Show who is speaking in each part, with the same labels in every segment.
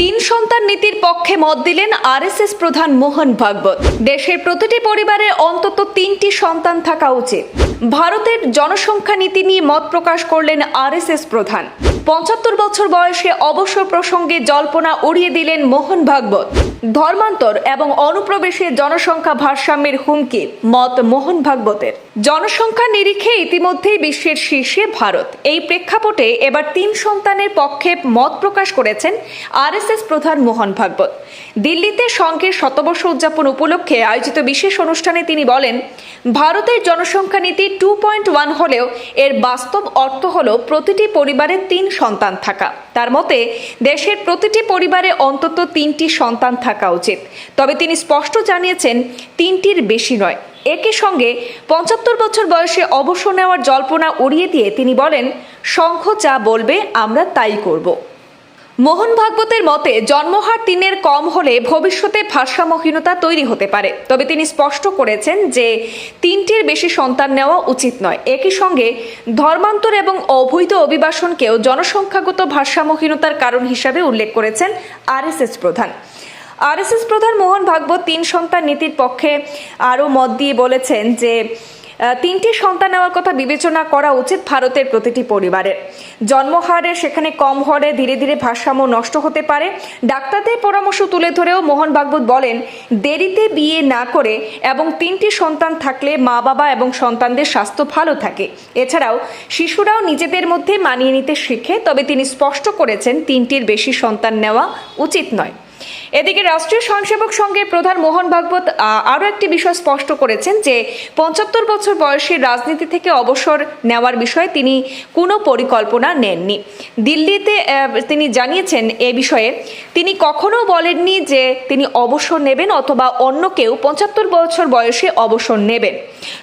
Speaker 1: তিন সন্তান নীতির পক্ষে মত দিলেন আরএসএস প্রধান মোহন ভাগবত। দেশের প্রতিটি পরিবারে অন্তত তিনটি সন্তান থাকা উচিত। ভারতের জনসংখ্যা নীতি নিয়ে মত প্রকাশ করলেন আরএসএস প্রধান। পঁচাত্তর বছর বয়সে অবসর প্রসঙ্গে জল্পনা উড়িয়ে দিলেন মোহন ভাগবত। ধর্মান্তর এবং অনুপ্রবেশে জনসংখ্যা ভারসাম্যের হুমকি, মত মোহন ভাগবতের। জনসংখ্যা নিরিখে ইতিমধ্যেই বিশ্বের শীর্ষে ভারত। এই প্রেক্ষাপটে এবার তিন সন্তানের পক্ষে মত প্রকাশ করেছেন আরএসএস প্রধান মোহন ভাগবত। দিল্লিতে সংঘের শতবর্ষ উদযাপন উপলক্ষে আয়োজিত বিশেষ অনুষ্ঠানে তিনি বলেন, ভারতের জনসংখ্যা নীতি টু পয়েন্ট ওয়ান হলেও এর বাস্তব অর্থ হল প্রতিটি পরিবারে তিন সন্তান থাকা। তার মতে, দেশের প্রতিটি পরিবারে অন্তত তিনটি সন্তান থাকা উচিত। তবে তিনি স্পষ্ট জানিয়েছেন, তিনটির বেশি নয়। একই সঙ্গে পঁচাত্তর বছর বয়সে অবসর নেওয়ার জল্পনা উড়িয়ে দিয়ে তিনি বলেন শঙ্খ যা বলবে আমরা তাই করব। মোহন ভাগবতের মতে, জন্মহার তিনের কম হলে ভবিষ্যতে ভারসাম্যহীনতা তৈরি হতে পারে। তবে তিনি স্পষ্ট করেছেন যে, তিনটির বেশি সন্তান নেওয়া উচিত নয়। একই সঙ্গে, ধর্মান্তর এবং অবৈধ অভিবাসনকেও জনসংখ্যাগত ভারসাম্যহীনতার কারণ হিসাবে উল্লেখ করেছেন আরএসএস প্রধান। আরএসএস প্রধান মোহন ভাগবত তিন সন্তান নীতির পক্ষে আরও মত দিয়ে বলেছেন যে তিনটি সন্তান নেওয়ার কথা বিবেচনা করা উচিত ভারতের প্রতিটি পরিবারের। জন্মহারে সেখানে কম হলে ধীরে ধীরে ভারসাম্য নষ্ট হতে পারে। ডাক্তারদের পরামর্শ তুলে ধরেও মোহন ভাগবত বলেন, দেরিতে বিয়ে না করে এবং তিনটি সন্তান থাকলে মা বাবা এবং সন্তানদের স্বাস্থ্য ভালো থাকে। এছাড়াও, শিশুরাও নিজেদের মধ্যে মানিয়ে নিতে শিখে, তবে তিনি স্পষ্ট করেছেন, তিনটির বেশি সন্তান নেওয়া উচিত নয়। এদিকে রাষ্ট্রীয় স্বয়ংসেবক সংঘের প্রধান মোহন ভাগবত আরও একটি বিষয় স্পষ্ট করেছেন যে পঁচাত্তর বছর বয়সে রাজনীতি থেকে অবসর নেওয়ার বিষয়ে তিনি কোনো পরিকল্পনা নেননি। দিল্লিতে তিনি জানিয়েছেন এ বিষয়ে, তিনি কখনো বলেননি যে তিনি অবসর নেবেন অথবা অন্য কেউ পঁচাত্তর বছর বয়সে অবসর নেবেন।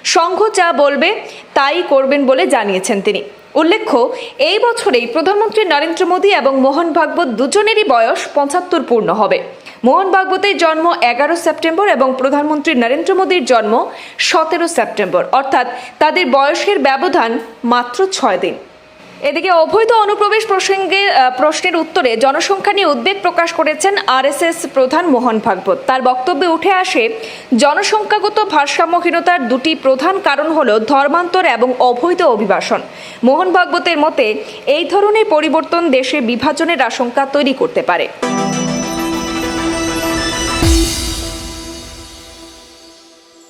Speaker 1: সংঘ যা বলবে তাই করবেন বলে জানিয়েছেন তিনি। উল্লেখ্য, এই বছরেই প্রধানমন্ত্রী নরেন্দ্র মোদী এবং মোহন ভাগবত দুজনেরই বয়স পঁচাত্তর পূর্ণ হবে। মোহন ভাগবতের জন্ম এগারো সেপ্টেম্বর এবং প্রধানমন্ত্রী নরেন্দ্র মোদীর জন্ম সতেরো সেপ্টেম্বর। অর্থাৎ তাদের বয়সের ব্যবধান মাত্র ছয় দিন। এদিকে অবৈধ অনুপ্রবেশ প্রসঙ্গে প্রশ্নের উত্তরে জনসংখ্যা নিয়ে উদ্বেগ প্রকাশ করেছেন আরএসএস প্রধান মোহন ভাগবত। তার বক্তব্যে উঠে আসে, জনসংখ্যাগত ভারসাম্যহীনতার দুটি প্রধান কারণ হল ধর্মান্তর এবং অবৈধ অভিবাসন। মোহন ভাগবতের মতে, এই ধরনের পরিবর্তন দেশে বিভাজনের আশঙ্কা তৈরি করতে পারে।